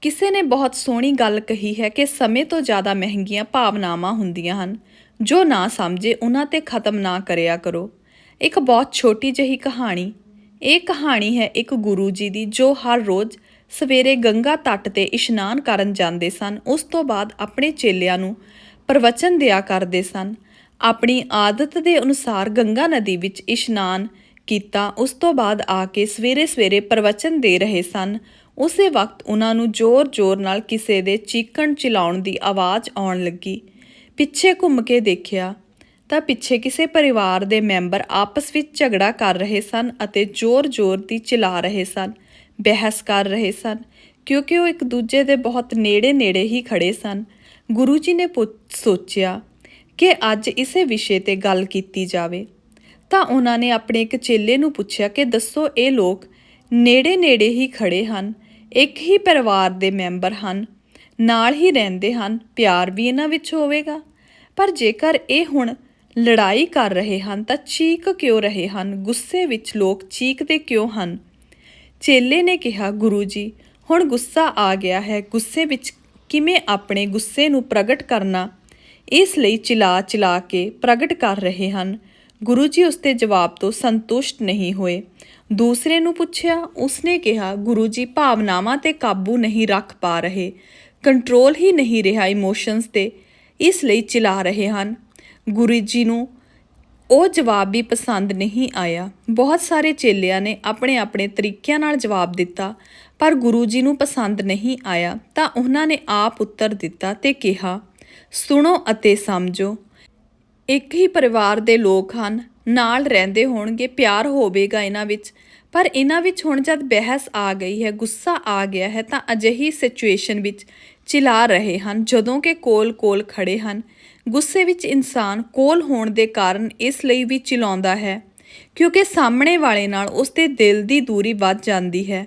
ਕਿਸੇ ਨੇ ਬਹੁਤ ਸੋਹਣੀ ਗੱਲ ਕਹੀ ਹੈ ਕਿ ਸਮੇਂ ਤੋਂ ਜ਼ਿਆਦਾ ਮਹਿੰਗੀਆਂ ਭਾਵਨਾਵਾਂ ਹੁੰਦੀਆਂ ਹਨ। ਜੋ ਨਾ ਸਮਝੇ ਉਹਨਾਂ ਤੇ ਖਤਮ ਨਾ ਕਰਿਆ ਕਰੋ। ਇੱਕ ਬਹੁਤ ਛੋਟੀ ਜਿਹੀ ਕਹਾਣੀ। ਇਹ ਕਹਾਣੀ ਹੈ ਇੱਕ ਗੁਰੂ ਜੀ ਦੀ ਜੋ ਹਰ ਰੋਜ਼ ਸਵੇਰੇ ਗੰਗਾ ਤੱਟ ਤੇ ਇਸ਼ਨਾਨ ਕਰਨ ਜਾਂਦੇ ਸਨ। ਉਸ ਤੋਂ ਬਾਅਦ ਆਪਣੇ ਚੇਲਿਆਂ ਨੂੰ ਪ੍ਰਵਚਨ ਦਿਆ ਕਰਦੇ ਸਨ। ਆਪਣੀ ਆਦਤ ਦੇ ਅਨੁਸਾਰ ਗੰਗਾ ਨਦੀ ਵਿੱਚ ਇਸ਼ਨਾਨ ਕੀਤਾ, ਉਸ ਤੋਂ ਬਾਅਦ ਆ ਕੇ ਸਵੇਰੇ ਸਵੇਰੇ ਪ੍ਰਵਚਨ ਦੇ ਰਹੇ ਸਨ। ਉਸੇ ਵਕਤ ਉਹਨਾਂ ਨੂੰ ਜ਼ੋਰ-ਜ਼ੋਰ ਨਾਲ ਕਿਸੇ ਦੇ ਚੀਕਣ ਚਿਲਾਉਣ ਦੀ ਆਵਾਜ਼ ਆਉਣ ਲੱਗੀ। ਪਿੱਛੇ ਘੁੰਮ ਕੇ ਦੇਖਿਆ ਤਾਂ ਪਿੱਛੇ ਕਿਸੇ ਪਰਿਵਾਰ ਦੇ ਮੈਂਬਰ ਆਪਸ ਵਿੱਚ ਝਗੜਾ ਕਰ ਰਹੇ ਸਨ ਅਤੇ ਜ਼ੋਰ-ਜ਼ੋਰ ਦੀ ਚਿਲਾ ਰਹੇ ਸਨ, ਬਹਿਸ ਕਰ ਰਹੇ ਸਨ, ਕਿਉਂਕਿ ਉਹ ਇੱਕ ਦੂਜੇ ਦੇ ਬਹੁਤ ਨੇੜੇ-ਨੇੜੇ ਹੀ ਖੜੇ ਸਨ। ਗੁਰੂ ਜੀ ਨੇ ਪੁੱਛ- ਸੋਚਿਆ ਕਿ ਅੱਜ ਇਸੇ ਵਿਸ਼ੇ ਤੇ ਗੱਲ ਕੀਤੀ ਜਾਵੇ। ਤਾਂ ਉਹਨਾਂ ਨੇ ਆਪਣੇ ਇੱਕ ਚੇਲੇ ਨੂੰ ਪੁੱਛਿਆ ਕਿ ਦੱਸੋ, ਇਹ ਲੋਕ ਨੇੜੇ-ਨੇੜੇ ਹੀ ਖੜੇ ਹਨ, ਇੱਕ ਹੀ ਪਰਿਵਾਰ ਦੇ ਮੈਂਬਰ ਹਨ, ਨਾਲ ਹੀ ਰਹਿੰਦੇ ਹਨ, ਪਿਆਰ ਵੀ ਇਹਨਾਂ ਵਿੱਚ ਹੋਵੇਗਾ? ਪਰ ਜੇਕਰ ਇਹ ਹੁਣ ਲੜਾਈ ਕਰ ਰਹੇ ਹਨ ਤਾਂ ਚੀਕ ਕਿਉਂ ਰਹੇ ਹਨ? ਗੁੱਸੇ ਵਿੱਚ ਲੋਕ ਚੀਕਦੇ ਕਿਉਂ ਹਨ? ਚੇਲੇ ਨੇ ਕਿਹਾ, ਗੁਰੂ ਜੀ, ਹੁਣ ਗੁੱਸਾ ਆ ਗਿਆ ਹੈ। ਗੁੱਸੇ ਵਿੱਚ ਕਿਵੇਂ ਆਪਣੇ ਗੁੱਸੇ ਨੂੰ ਪ੍ਰਗਟ ਕਰਨਾ? ਇਸ ਲਈ ਚਿਲਾ ਚਿਲਾ ਕੇ ਪ੍ਰਗਟ ਕਰ ਰਹੇ ਹਨ। ਗੁਰੂ ਜੀ ਉਸ ਦੇ ਜਵਾਬ ਤੋਂ ਸੰਤੁਸ਼ਟ ਨਹੀਂ ਹੋਏ। ਦੂਸਰੇ ਨੂੰ ਪੁੱਛਿਆ, ਉਸਨੇ ਕਿਹਾ, ਗੁਰੂ ਜੀ, ਭਾਵਨਾਵਾਂ ਤੇ ਕਾਬੂ ਨਹੀਂ ਰੱਖ ਪਾ ਰਹੇ। ਕੰਟਰੋਲ ਹੀ ਨਹੀਂ ਰਿਹਾ ਇਮੋਸ਼ਨਸ ਤੇ। ਇਸ ਲਈ ਚਿਲਾ ਰਹੇ ਹਨ। ਗੁਰੂ ਜੀ ਨੂੰ ਉਹ ਜਵਾਬ ਵੀ ਪਸੰਦ ਨਹੀਂ ਆਇਆ। ਬਹੁਤ ਸਾਰੇ ਚੇਲਿਆਂ ਨੇ ਆਪਣੇ ਆਪਣੇ ਤਰੀਕਿਆਂ ਨਾਲ ਜਵਾਬ ਦਿੱਤਾ, ਪਰ ਗੁਰੂ ਜੀ ਨੂੰ ਪਸੰਦ ਨਹੀਂ ਆਇਆ। ਤਾਂ ਉਹਨਾਂ ਨੇ ਆਪ ਉੱਤਰ ਦਿੱਤਾ ਤੇ ਕਿਹਾ, ਸੁਣੋ ਅਤੇ ਸਮਝੋ। ਇੱਕ ਹੀ ਪਰਿਵਾਰ ਦੇ ਲੋਕ ਹਨ, ਨਾਲ ਰਹਿੰਦੇ ਹੋਣਗੇ, ਪਿਆਰ ਹੋਵੇਗਾ ਇਹਨਾਂ ਵਿੱਚ। ਪਰ ਇਹਨਾਂ ਵਿੱਚ ਹੁਣ ਜਦ ਬਹਿਸ ਆ ਗਈ ਹੈ, ਗੁੱਸਾ ਆ ਗਿਆ ਹੈ, ਤਾਂ ਅਜਿਹੀ ਸਿਚੁਏਸ਼ਨ ਵਿੱਚ ਚਿਲਾ ਰਹੇ ਹਨ, ਜਦੋਂ ਕਿ ਕੋਲ-ਕੋਲ ਖੜੇ ਹਨ। ਗੁੱਸੇ ਵਿੱਚ ਇਨਸਾਨ ਕੋਲ ਹੋਣ ਦੇ ਕਾਰਨ ਇਸ ਲਈ ਵੀ ਚਿਲਾਉਂਦਾ ਹੈ, ਕਿਉਂਕਿ ਸਾਹਮਣੇ ਵਾਲੇ ਨਾਲ ਉਸ ਦੇ ਦਿਲ ਦੀ ਦੂਰੀ ਵੱਧ ਜਾਂਦੀ ਹੈ।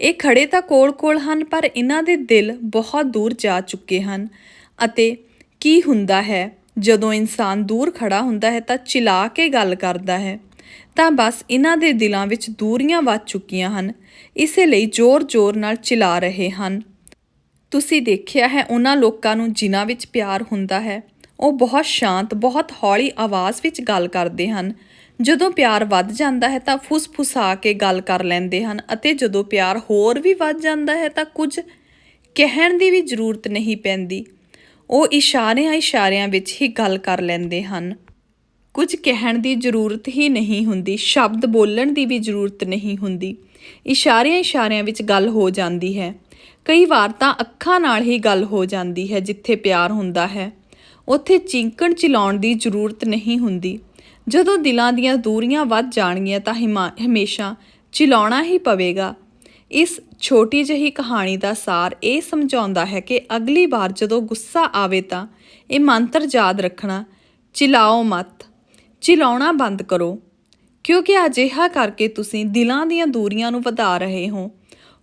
ਇਹ ਖੜੇ ਤਾਂ ਕੋਲ-ਕੋਲ ਹਨ, ਪਰ ਇਹਨਾਂ ਦੇ ਦਿਲ ਬਹੁਤ ਦੂਰ ਜਾ ਚੁੱਕੇ ਹਨ। ਅਤੇ ਕੀ ਹੁੰਦਾ ਹੈ? ਜਦੋਂ ਇਨਸਾਨ ਦੂਰ ਖੜਾ ਹੁੰਦਾ ਹੈ ਤਾਂ ਚਿਲਾ ਕੇ ਗੱਲ ਕਰਦਾ ਹੈ। ਤਾਂ ਬਸ ਇਹਨਾਂ ਦੇ ਦਿਲਾਂ ਵਿੱਚ ਦੂਰੀਆਂ ਵੱਧ ਚੁੱਕੀਆਂ ਹਨ। ਇਸੇ ਲਈ ਜ਼ੋਰ-ਜ਼ੋਰ ਨਾਲ ਚਿਲਾ ਰਹੇ ਹਨ। ਤੁਸੀਂ ਦੇਖਿਆ ਹੈ ਉਹਨਾਂ ਲੋਕਾਂ ਨੂੰ ਜਿਨ੍ਹਾਂ ਵਿੱਚ ਪਿਆਰ ਹੁੰਦਾ ਹੈ। ਉਹ ਬਹੁਤ ਸ਼ਾਂਤ, ਬਹੁਤ ਹੌਲੀ ਆਵਾਜ਼ ਵਿੱਚ ਗੱਲ ਕਰਦੇ ਹਨ। ਜਦੋਂ ਪਿਆਰ ਵੱਧ ਜਾਂਦਾ ਹੈ ਤਾਂ ਫੁੱਸ-ਫੁਸਾ ਕੇ ਗੱਲ ਕਰ ਲੈਂਦੇ ਹਨ ਅਤੇ ਜਦੋਂ ਪਿਆਰ ਹੋਰ ਵੀ ਵੱਧ ਜਾਂਦਾ ਹੈ ਤਾਂ ਕੁਝ ਕਹਿਣ ਦੀ ਵੀ ਜ਼ਰੂਰਤ ਨਹੀਂ ਪੈਂਦੀ। ਉਹ ਇਸ਼ਾਰਿਆਂ ਇਸ਼ਾਰਿਆਂ ਵਿੱਚ ਹੀ ਗੱਲ ਕਰ ਲੈਂਦੇ ਹਨ। ਕੁਝ ਕਹਿਣ ਦੀ ਜ਼ਰੂਰਤ ਹੀ ਨਹੀਂ ਹੁੰਦੀ, ਸ਼ਬਦ ਬੋਲਣ ਦੀ ਵੀ ਜ਼ਰੂਰਤ ਨਹੀਂ ਹੁੰਦੀ। ਇਸ਼ਾਰਿਆਂ ਇਸ਼ਾਰਿਆਂ ਵਿੱਚ ਗੱਲ ਹੋ ਜਾਂਦੀ ਹੈ। ਕਈ ਵਾਰ ਤਾਂ ਅੱਖਾਂ ਨਾਲ ਹੀ ਗੱਲ ਹੋ ਜਾਂਦੀ ਹੈ ਜਿੱਥੇ ਪਿਆਰ ਹੁੰਦਾ ਹੈ। ਉੱਥੇ ਚਿੰਕਣ ਚਿਲਾਉਣ ਦੀ ਜ਼ਰੂਰਤ ਨਹੀਂ ਹੁੰਦੀ। ਜਦੋਂ ਦਿਲਾਂ ਦੀਆਂ ਦੂਰੀਆਂ ਵੱਧ ਜਾਣਗੀਆਂ ਤਾਂ ਹਿਮਾ- ਹਮੇਸ਼ਾ ਚਿਲਾਉਣਾ ਹੀ ਪਵੇਗਾ। ਇਸ ਛੋਟੀ ਜਿਹੀ ਕਹਾਣੀ ਦਾ ਸਾਰ ਇਹ ਸਮਝਾਉਂਦਾ ਹੈ ਕਿ ਅਗਲੀ ਵਾਰ ਜਦੋਂ ਗੁੱਸਾ ਆਵੇ ਤਾਂ ਇਹ ਮੰਤਰ ਯਾਦ ਰੱਖਣਾ, ਚਿਲਾਓ ਮਤ, ਚਿਲਾਉਣਾ ਬੰਦ ਕਰੋ, ਕਿਉਂਕਿ ਅਜਿਹਾ ਕਰਕੇ ਤੁਸੀਂ ਦਿਲਾਂ ਦੀਆਂ ਦੂਰੀਆਂ ਨੂੰ ਵਧਾ ਰਹੇ ਹੋ।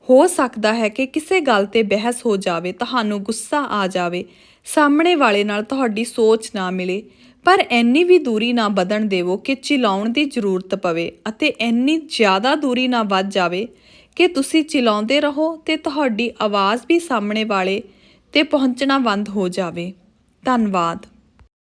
ਹੋ ਸਕਦਾ ਹੈ ਕਿ ਕਿਸੇ ਗੱਲ ਤੇ ਬਹਿਸ ਹੋ ਜਾਵੇ, ਤੁਹਾਨੂੰ ਗੁੱਸਾ ਆ ਜਾਵੇ, ਸਾਹਮਣੇ ਵਾਲੇ ਨਾਲ ਤੁਹਾਡੀ ਸੋਚ ਨਾ ਮਿਲੇ, ਪਰ ਐਨੀ ਵੀ ਦੂਰੀ ਨਾ ਵਧਣ ਦੇਵੋ ਕਿ ਚਿਲਾਉਣ ਦੀ ਜ਼ਰੂਰਤ ਪਵੇ ਅਤੇ ਐਨੀ ਜ਼ਿਆਦਾ ਦੂਰੀ ਨਾ ਵੱਧ ਜਾਵੇ ਕਿ ਤੁਸੀਂ ਚਿਲਾਉਂਦੇ ਰਹੋ ਤੇ ਤੁਹਾਡੀ ਆਵਾਜ਼ ਵੀ ਸਾਹਮਣੇ ਵਾਲੇ ਤੇ ਪਹੁੰਚਣਾ ਬੰਦ ਹੋ ਜਾਵੇ। ਧੰਨਵਾਦ।